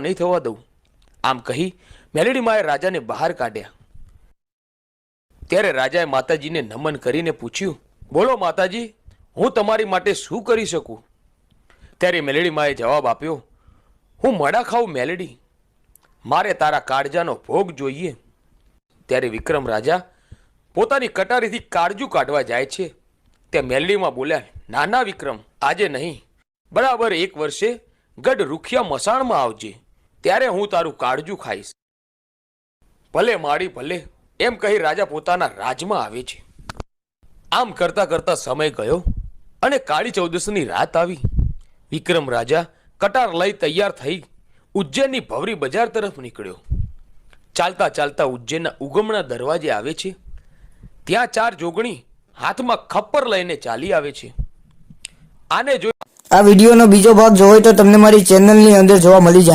નહીં થવા દઉં. આમ કહી મેલેડીમાએ રાજાને બહાર કાઢ્યા. ત્યારે રાજાએ માતાજીને નમન કરીને પૂછ્યું, બોલો માતાજી, હું તમારી માટે શું કરી શકું? ત્યારે મેલેડીમાએ જવાબ આપ્યો, હું મડા ખાઉં મેલેડી. મારે તારા કાળજાનો ભોગ જોઈએ. ત્યારે વિક્રમ રાજા, પોતાની કટારીથી કાળજું કાઢવા જાય છે. તે મેલડીમાં બોલ્યા નાના વિક્રમ, આજે નહીં. બરાબર એક વર્ષે ગઢ રૂખિયા મસાણમાં આવજે. ત્યારે હું તારું કાળજું ખાઈશ. ભલે માડી ભલે, એમ કહી રાજા પોતાના રાજમાં આવે છે. આમ કરતા કરતા સમય ગયો અને કાળી ચૌદસની રાત આવી. વિક્રમ રાજા કટાર લઈ તૈયાર થઈ ઉજ્જૈનની ભવરી બજાર તરફ નીકળ્યો. ચાલતા ચાલતા ઉજ્જૈનના ઉગમણા દરવાજે આવે છે. ત્યાં ચાર જોગણી હાથમાં ખપ્પર લઈને ચાલી આવે છે. આને જોઈ આ વિડીયોનો બીજો ભાગ જોવો તો તમને મારી ચેનલની અંદર જોવા મળી જાય.